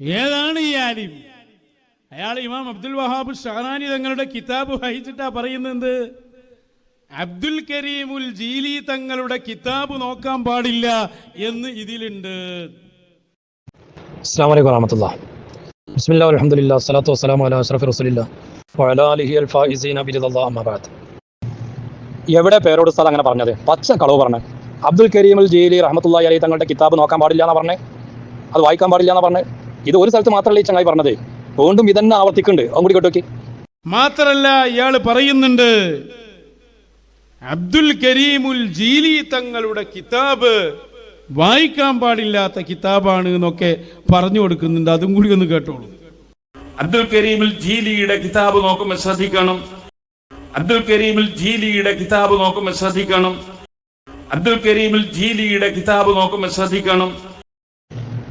ഏതാണ് ഈ ആലിം? അയാൾ ഇമാം അബ്ദുൽ വഹാബ് ഷഹനാനി തങ്ങളുടെ കിതാബ് വായിച്ചിട്ടാ പറയുന്നത് അബ്ദുൽ കരീമുൽ ജീലി തങ്ങളുടെ കിതാബ് നോക്കാൻ പാടില്ല എന്ന് ഇതിലുണ്ട്. സ്വലാത്തു എവിടെ പേരോട് സ്ഥലം അങ്ങനെ പറഞ്ഞത്? പച്ച കളവ് പറഞ്ഞത് അബ്ദുൽ കരീമുൽ ജീലി റഹമത്തുള്ള അലി തങ്ങളുടെ കിതാബ് നോക്കാൻ പാടില്ല എന്നാ പറഞ്ഞേ. അത് വായിക്കാൻ പാടില്ല എന്നാ പറഞ്ഞത് ഇത് ഒരു സ്ഥലത്ത് മാത്രമല്ല ഈ ചങ്ങായി പറഞ്ഞത്? വീണ്ടും ഇതന്നെ ആവർത്തിക്കുന്നുണ്ട്. അങ്ങോട്ട് കൂടി കേട്ടോക്കി മാത്രല്ല ഇയാൾ പറയുന്നുണ്ട് അബ്ദുൽ കരീമുൽ ജീലി തങ്ങളുടെ കിതാബ് വായിക്കാൻ പാടില്ലാത്ത കിതാബാണ് എന്നൊക്കെ പറഞ്ഞു കൊടുക്കുന്നുണ്ട്. അതും കൂടി ഒന്ന് കേട്ടോളൂ. അബ്ദുൽ കരീമുൽ ജീലിയുടെ കിതാബ് നോക്കുമ്പോൾ ശ്രദ്ധിക്കണം. അബ്ദുൽ കരീമുൽ ജീലിയുടെ കിതാബ് നോക്കുമ്പോൾ ശ്രദ്ധിക്കണം. അബ്ദുൽ കരീമുൽ ജീലിയുടെ കിതാബ് നോക്കുമ്പോൾ ശ്രദ്ധിക്കണം.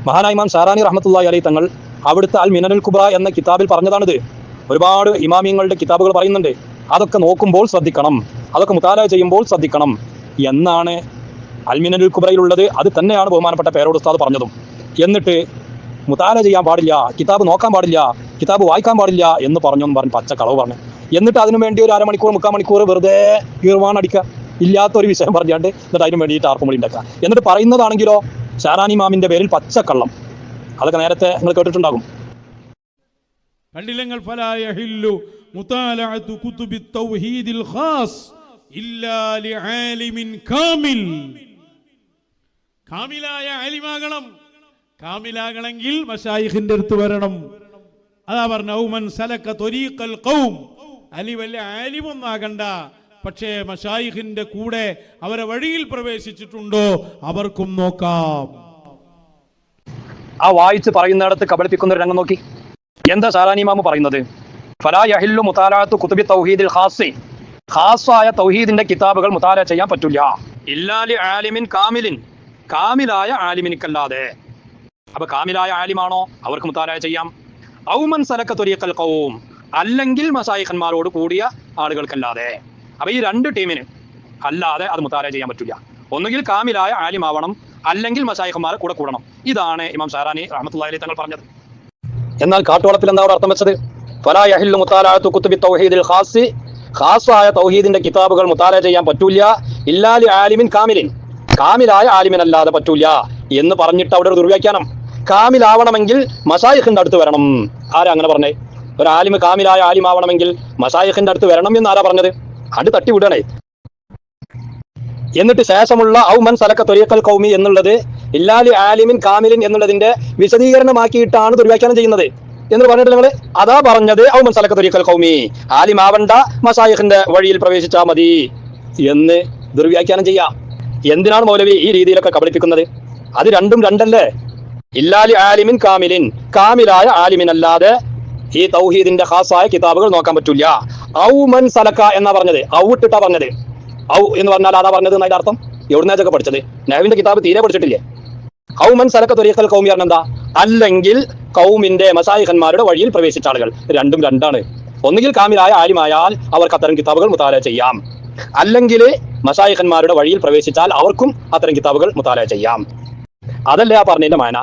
മഹാനായ ഇമാം ഷാറാനി റഹ്മത്തുള്ള അലി തങ്ങൾ അവിടുത്തെ അൽ മിനനുൽ കുബ്ര എന്ന കിതാബിൽ പറഞ്ഞതാണിത്. ഒരുപാട് ഇമാമിയങ്ങളുടെ കിതാബുകൾ പറയുന്നുണ്ട്. അതൊക്കെ നോക്കുമ്പോൾ ശ്രദ്ധിക്കണം. അതൊക്കെ മുത്താല ചെയ്യുമ്പോൾ ശ്രദ്ധിക്കണം. എന്നാണ് അൽ കുബ്രയിലുള്ളത്. അത് തന്നെയാണ് ബഹുമാനപ്പെട്ട പേരോട് ഉസ്താദ് പറഞ്ഞതും. എന്നിട്ട് മുത്താല ചെയ്യാൻ പാടില്ല കിതാബ് നോക്കാൻ പാടില്ല കിതാബ് വായിക്കാൻ പാടില്ല എന്ന് പറഞ്ഞു എന്ന് പറഞ്ഞ് പച്ച കളവ് പറഞ്ഞു. എന്നിട്ട് അതിനു വേണ്ടി ഒരു അരമണിക്കൂർ മുക്കാൽ മണിക്കൂർ വെറുതെ ഗീർവാണടിക്കുക ഇല്ലാത്ത ഒരു വിഷയം പറഞ്ഞാണ്ട് എന്നിട്ട് അതിനു വേണ്ടിയിട്ട് ആർപ്പുമൊഴി ഉണ്ടാക്കുക. എന്നിട്ട് പറയുന്നതാണെങ്കിലോ ഷാറാനി മാമിന്റെ പേരിൽ പച്ചക്കള്ളം. അതൊക്കെ നേരത്തെ നിങ്ങൾ കേട്ടിട്ടുണ്ടാകും. കാമിൽ. കാമിലായ അലിമാകണം കാമിലാകണമെങ്കിൽ മഷായിഖിന്റെ അടുത്ത് വരണം. അതാ പറഞ്ഞ ഔമൻ സലക്ക തൊരീക്കൽ കൗം അലി വല്ല ആലിമൊന്നാകണ്ട പക്ഷേ മഷായിഖിന്റെ കൂടെ അവരെ വഴിയിൽ പ്രവേശിച്ചിട്ടുണ്ടോ? അവർക്കും നോക്കാം. ആ വായിച്ച് പറയുന്നിടത്ത് കബളിപ്പിക്കുന്ന ഒരു രംഗം നോക്കി. എന്താ ഷാറാനി മാമു പറയുന്നത്? ഫലാ യഹില്ലു മുതാലാത്തു കുത്തുബി തൗഹീദിൽ ഖാസി. ഹാസായ തൗഹീദിന്റെ കിതാബുകൾ മുതാല ചെയ്യാൻ പറ്റില്ല. ഇല്ലാലി ആലിമിൻ കാമിലിൻ. കാമിലായ ആലിമിനിക്കല്ലാതെ. അപ്പൊ കാമിലായ ആലിമാണോ? അവർക്ക് മുതാല ചെയ്യാം. ഔമൻ സലക്ക തൊരിയക്കൽ കൗവും അല്ലെങ്കിൽ മസായിഖന്മാരോട് കൂടിയ ആളുകൾക്കല്ലാതെ. അപ്പൊ ഈ രണ്ട് ടീമിന് അല്ലാതെ അത് മുത്താര ചെയ്യാൻ പറ്റില്ല ഒന്നുകിൽ കാമിലായ ആലിമാവണം അല്ലെങ്കിൽ മസായിഖന്മാരെ കൂടെ കൂടണം. ഇതാണ് ഇമാം ഷാറാനി റഹ്മത്തുള്ളാഹി അലൈഹി തങ്ങൾ പറഞ്ഞത്. എന്നാൽ കാട്ടുവളപ്പിൽ എന്താണ് അർത്ഥം വെച്ചത്? ഫലാ യഹില്ലു മുത്താലാഅത്തു കുത്തുബി തൗഹീദിൽ ഖാസി. ഖാസായ തൗഹീദിന്റെ കിതാബുകൾ മുത്താല ചെയ്യാൻ പറ്റൂല. ഇല്ലാലി ആലിമിൻ കാമിലിൻ. കാമിലായ ആലിമിൻ അല്ലാതെ പറ്റൂല എന്ന് പറഞ്ഞിട്ട് അവിടെ ഒരു ദുർവ്യാഖ്യാനം. കാമിലാവണമെങ്കിൽ മസായിഖിന്റെ അടുത്ത് വരണം. ആരാ അങ്ങനെ പറഞ്ഞേ? ഒരു ആലിമ് കാമിലായ ആലിമാവണമെങ്കിൽ മസായിഖിന്റെ അടുത്ത് വരണം എന്ന് ആരാ പറഞ്ഞത്? അത് തട്ടി വിടണേ. എന്നിട്ട് ശേഷമുള്ള ഔമൻ സലക്ക തൊരിയക്കൽ കൗമി എന്നുള്ളത് ഇല്ലാലി ആലിമിൻ കാമിലിൻ എന്നുള്ളതിന്റെ വിശദീകരണമാക്കിയിട്ടാണ് ദുർവ്യാഖ്യാനം ചെയ്യുന്നത്. എന്ന് പറഞ്ഞിട്ട് നിങ്ങൾ അതാ പറഞ്ഞത് ഔമൻ സലക്ക തൊരിയക്കൽ കൗമി ആലിമാവണ്ട മസായിഖിന്റെ വഴിയിൽ പ്രവേശിച്ചാൽ മതി എന്ന് ദുർവ്യാഖ്യാനം ചെയ്യാം. എന്തിനാണ് മൗലവി ഈ രീതിയിലൊക്കെ കബളിപ്പിക്കുന്നത്? അത് രണ്ടും രണ്ടല്ലേ? ഇല്ലാലി ആലിമിൻ കാമിലിൻ. കാമിലായ ആലിമിൻ അല്ലാതെ ഈ തൗഹീദിന്റെ ഖാസായ കിതാബുകൾ നോക്കാൻ പറ്റൂല ഔമൻ സലക്ക എന്നാ പറഞ്ഞത്. ഔട്ടിട്ടാ പറഞ്ഞത്. ഔ എന്ന് പറഞ്ഞാൽ അതാ പറഞ്ഞത് എന്നതിന്റെ അർത്ഥം? എവിടുന്നേച്ചൊക്കെ പഠിച്ചത്? നഹുവിന്റെ കിതാബ് തീരെ പഠിച്ചിട്ടില്ലേ? ഔമൻ സലക്ക തൊരിയക്കൽ കൗമി പറഞ്ഞ എന്താ? അല്ലെങ്കിൽ കൗമിന്റെ മസായിഖന്മാരുടെ വഴിയിൽ പ്രവേശിച്ച ആളുകൾ. രണ്ടും രണ്ടാണ്. ഒന്നുകിൽ കാമിലായ ആലിമായാൽ അവർക്ക് അത്തരം കിതാബുകൾ മുത്താല ചെയ്യാം. അല്ലെങ്കിൽ മസായിഖന്മാരുടെ വഴിയിൽ പ്രവേശിച്ചാൽ അവർക്കും അത്തരം കിതാബുകൾ മുത്താല ചെയ്യാം. അതല്ലേ ആ പറഞ്ഞതിന്റെ മാന?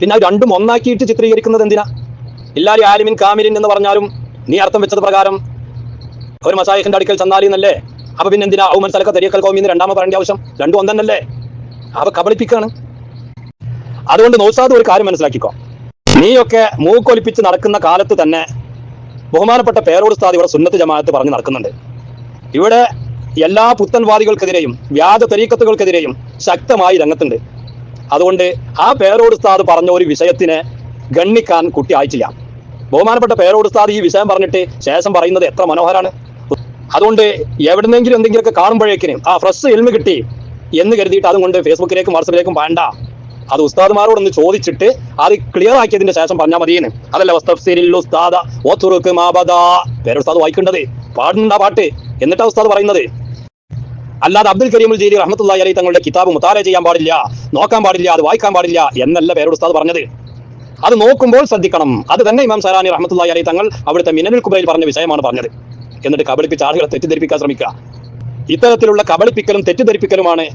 പിന്നെ രണ്ടും ഒന്നാക്കിയിട്ട് ചിത്രീകരിക്കുന്നത് എന്തിനാ? ഇല്ലാലി ആലിമിൻ കാമിലിൻ എന്ന് പറഞ്ഞാലും നീ അർത്ഥം വെച്ചത് പ്രകാരം ഒരു മസായിഖിന്റെ അടുക്കൽ ചെന്നാലി എന്നല്ലേ അപ്പൊ പിന്നെ എന്തിനാ ഔമൻ സലക്ക തെരിയക്കൽ കോമി എന്ന് രണ്ടാമത് പറയേണ്ട ആവശ്യം രണ്ടും ഒന്നല്ലേ അവ കബളിപ്പിക്കാണ്. അതുകൊണ്ട് നോസാദ് ഒരു കാര്യം മനസ്സിലാക്കിക്കോ. നീയൊക്കെ മൂക്കൊലിപ്പിച്ച് നടക്കുന്ന കാലത്ത് തന്നെ ബഹുമാനപ്പെട്ട പേരോട് സ്ഥാതി ഇവിടെ സുന്നത്ത് ജമാഅത്ത് പറഞ്ഞ് നടക്കുന്നുണ്ട്. ഇവിടെ എല്ലാ പുത്തൻവാദികൾക്കെതിരെയും വ്യാജ തെരീക്കത്തുകൾക്കെതിരെയും ശക്തമായി രംഗത്തുണ്ട്. അതുകൊണ്ട് ആ പേരോട് സ്ഥാത് പറഞ്ഞ ഒരു വിഷയത്തിനെ ഗണ്ണിക്കാൻ കുട്ടി അയച്ചില്ല ബഹുമാനപ്പെട്ട പേരോട് സ്ഥാത് ഈ വിഷയം പറഞ്ഞിട്ട് ശേഷം പറയുന്നത് എത്ര മനോഹരാണ്. അതുകൊണ്ട് എവിടെന്നെങ്കിലും എന്തെങ്കിലുമൊക്കെ കാണുമ്പോഴേക്കിനും ആ ഫ്രഷ് എൽമ കിട്ടി എന്ന് കരുതിയിട്ട് അതും കൊണ്ട് ഫേസ്ബുക്കിലേക്കും വാട്സപ്പിലേക്കും വേണ്ട. അത് ഉസ്താദ്മാരോടൊന്ന് ചോദിച്ചിട്ട് അത് ക്ലിയർ ആക്കിയതിന്റെ ശേഷം പറഞ്ഞാൽ മതിയെന്ന്. അതല്ല ഉസ്താദ ഉസ്താദ് വായിക്കേണ്ടത്. പാടുന്നുണ്ട് പാട്ട്. എന്നിട്ടാ ഉസ്താദ് പറയുന്നത്. അല്ലാതെ അബ്ദുൽ കരീമുൽ ജീരി റഹ്മത്തുള്ളാഹി അലി തങ്ങളുടെ കിതാബ് മുത്താല ചെയ്യാൻ പാടില്ല നോക്കാൻ പാടില്ല അത് വായിക്കാൻ പാടില്ല എന്നല്ല പേരോട് ഉസ്താദ് പറഞ്ഞത്. അത് നോക്കുമ്പോൾ ശ്രദ്ധിക്കണം. അത് തന്നെ ഇമാം സലാനി റഹ്മത്തുള്ളാഹി അലി തങ്ങൾ അവിടുത്തെ മിനനുൽ കുബൈൽ പറഞ്ഞ വിഷയമാണ് പറഞ്ഞത്. എന്നിട്ട് കബളിപ്പിച്ച ആളുകളെ തെറ്റിദ്ധരിപ്പിക്കാൻ ശ്രമിക്കുക. ഇത്തരത്തിലുള്ള കബളിപ്പിക്കലും തെറ്റിദ്ധരിപ്പിക്കലുമാണ്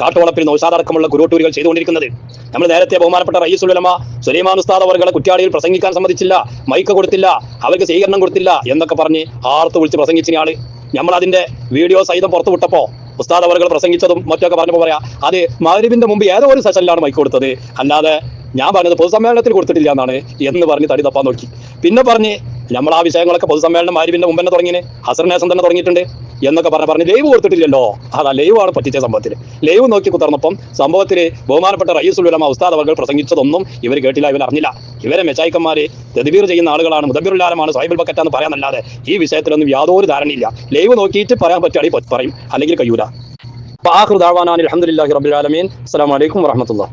കാട്ടുവളപ്പിൽ നൗഷാദടക്കമുള്ള കുരുട്ടൂരികൾ ചെയ്തുകൊണ്ടിരിക്കുന്നത്. നമ്മൾ നേരത്തെ ബഹുമാനപ്പെട്ട ഉലമ സുലൈമാൻ ഉസ്താദ് അവർകളെ കുറ്റാടിയിൽ പ്രസംഗിക്കാൻ സമ്മതിച്ചില്ല മൈക്ക് കൊടുത്തില്ല അവർക്ക് സ്വീകരണം കൊടുത്തില്ല എന്നൊക്കെ പറഞ്ഞ് ആർത്ത് വിളിച്ച് പ്രസംഗിച്ചയാൾ നമ്മൾ അതിന്റെ വീഡിയോ സഹിതം പുറത്തു വിട്ടപ്പോ ഉസ്താദ് അവർകൾ പ്രസംഗിച്ചതും മറ്റൊക്കെ പറഞ്ഞപ്പോൾ പറയാ അത് മഹരിബിന്റെ മുമ്പ് ഏതോ ഒരു സെഷനിലാണ് മൈക്ക് കൊടുത്തത്. അല്ലാതെ ഞാൻ പറഞ്ഞത് പൊതുസമ്മേളനത്തിൽ കൊടുത്തിട്ടില്ല എന്നാണ് എന്ന് പറഞ്ഞ് തടി തപ്പാൻ നോക്കി. പിന്നെ പറഞ്ഞ് നമ്മൾ ആ വിഷയങ്ങളൊക്കെ പൊതുസമ്മേളനം ആരിവിന്റെ മുമ്പ് തന്നെ തുടങ്ങിന് ഹസർനേസം തന്നെ തുടങ്ങിയിട്ടുണ്ട്. എന്നൊക്കെ പറഞ്ഞ പറഞ്ഞ് ലൈവ് കൊടുത്തിട്ടില്ലല്ലോ? അതാ ലൈവാണ് പറ്റിച്ച സംഭവത്തിൽ ലൈവ് നോക്കി കുത്തർന്നപ്പം സംഭവത്തിൽ ബഹുമാനപ്പെട്ട റയീസുൽ ഉലമ ഉസ്താദ് അവർ പ്രസംഗിച്ചതൊന്നും ഇവർ കേട്ടില്ല ഇവർ അറിഞ്ഞില്ല. ഇവരെ മെച്ചായിക്കന്മാർ തെതിബീർ ചെയ്യുന്ന ആളുകളാണ് മുദബിറുലാലമാണ് സാഹിബുൽ ബക്കറ്റാന്ന് പറയാനല്ലാതെ ഈ വിഷയത്തിലൊന്നും യാതൊരു ധാരണയില്ല. ലൈവ് നോക്കിയിട്ട് പറയാൻ പറ്റുകയാണെങ്കിൽ പറയും. അല്ലെങ്കിൽ കഴിയൂല അപ്പൊ ആഹ്റു ദാവാനാൻ അലഹമുല്ലാഹി റബുലാലമീൻ അസ്സാം വലൈക്കും വറഹമത്തുള്ള